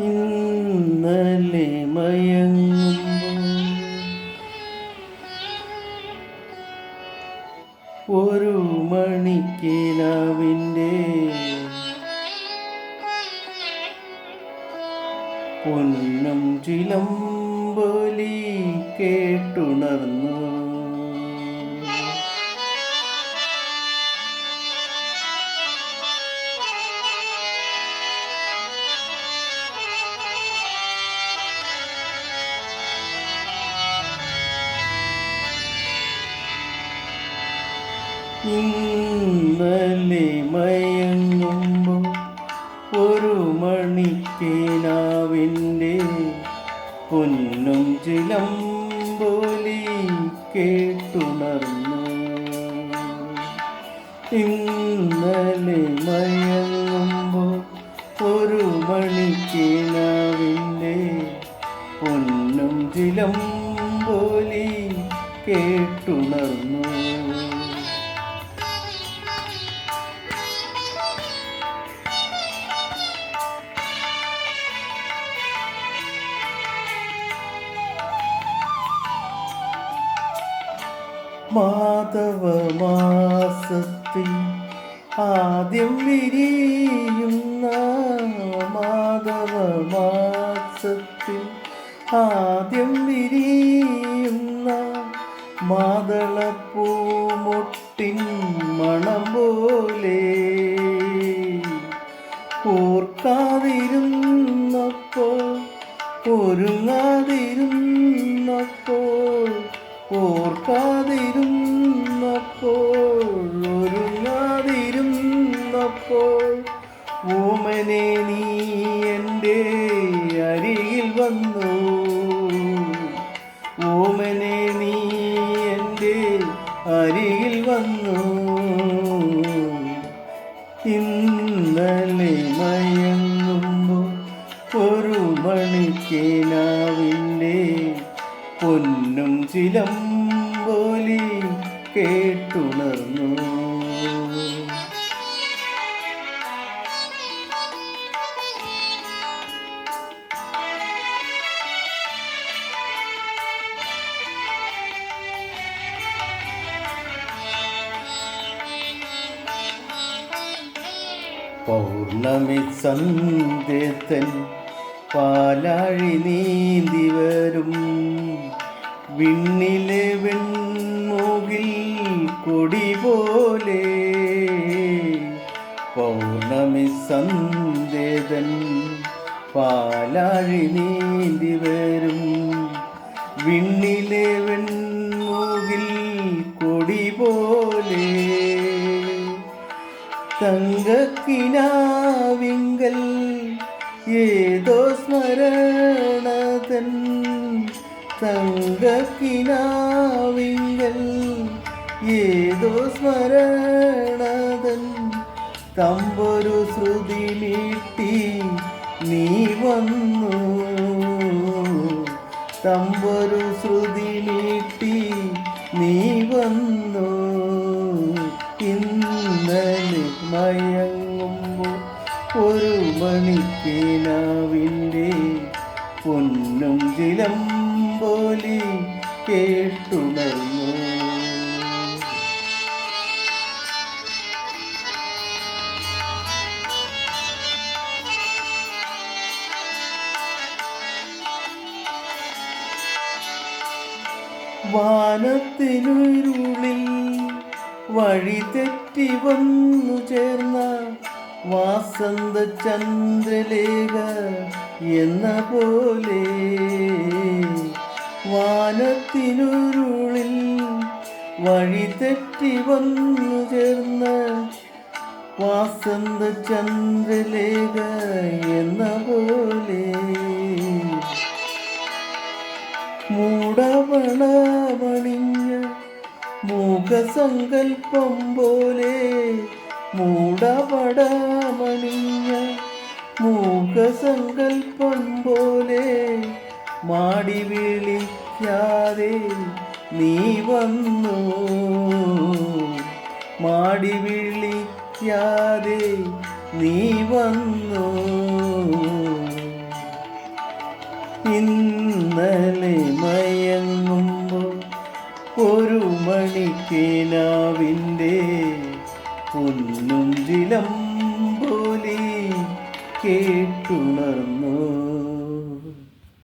ഇന്നലെ മയങ്ങുമ്പോൾ ഒരു മണിക്കിലാവിന്റെ പൊന്നും ചിലമ്പൊലി കേട്ടുണർന്നു. ഇന്നലെ മയങ്ങുമ്പോൾ ഒരു മണിക്കിനാവിന്റെ പൊന്നും ചിലമ്പൊലി കേട്ടുണർന്നു. ഇന്നലെ മയങ്ങുമ്പോൾ ഒരു മണിക്കിനാവിന്റെ പൊന്നും ചിലമ്പൊലി കേട്ടുണർന്നു. മാധവ മാസത്തിൽ ആദ്യം വിരിയുന്ന മാധവമാസത്തിൽ ആദ്യം വിരിയുന്ന മാതളപ്പൂമൊട്ടിൻ മണം പോലെ ഓർക്കാതിരുന്നപ്പോൾ ഒരുങ്ങാതിരുന്നപ്പോൾ ഓർക്കാതിരുന്നപ്പോൾ ഒരുങ്ങാതിരുന്നപ്പോൾ ഓമനെ നീ എന്റെ അരികിൽ വന്നു. ഓമനെ നീ എന്റെ അരികിൽ വന്നു. ഇന്നലെ മയങ്ങുമ്പോൾ ഒരു മണിക്കിനാവിന്റെ പൊന്നും ചിലമ്പോലി കേട്ടുണർന്നു. പൗർണമി സന്ധ്യത്തൻ പാലാഴി നീന്തി വരും. വിണ്ണിലെ വെൺമുകിൽ കൊടി പോലെ പൗർണമി സന്ദേതൻ പാലാഴി നീന്തി വരും. വിണ്ണിലെ വെൺമൂകിൽ കൊടി പോലെ തങ്കക്കിനാവിങ്കൽ ഏതോ സ്മരണതൻ തങ്കക്കിനാവിങ്കൽ ഏതോ സ്മരണതൻ തമ്പൊരു ശ്രുതി നീട്ടി നീ വന്നു. തമ്പൊരു ശ്രുതി നീട്ടി നീ വന്നു. ഇന്നലെ മയങ്ങുമ്പോൾ ഒരു മണിക്കിനാവിന്റെ പൊന്നും ചിലമ്പോലി കേട്ടുണർന്നു വാനത്തിനുരുളിൽ വഴി തെറ്റി വന്നു ചേർന്ന വാസന്ത ചന്ദ്രലേഖ എന്ന പോലെ. വാനത്തിനുരുളിൽ വഴി തെറ്റി വന്നു ചേർന്ന വാസന്ത ചന്ദ്രലേഖ എന്ന പോലെ. മൂടവണമണിഞ്ഞ മൂകസങ്കൽപ്പം പോലെ മൂടവടമണിഞ്ഞ മൂകസങ്കൽപ്പം പോലെ മാടി വിളിക്കാതെ നീ വന്നു. മാടി വിളിക്കാതെ നീ വന്നു. ഇന്നലെ മയങ്ങുമ്പോൾ ഒരു മണിക്കിനാവിന്റെ പൊന്നും ജിലം പോലെ കേട്ടു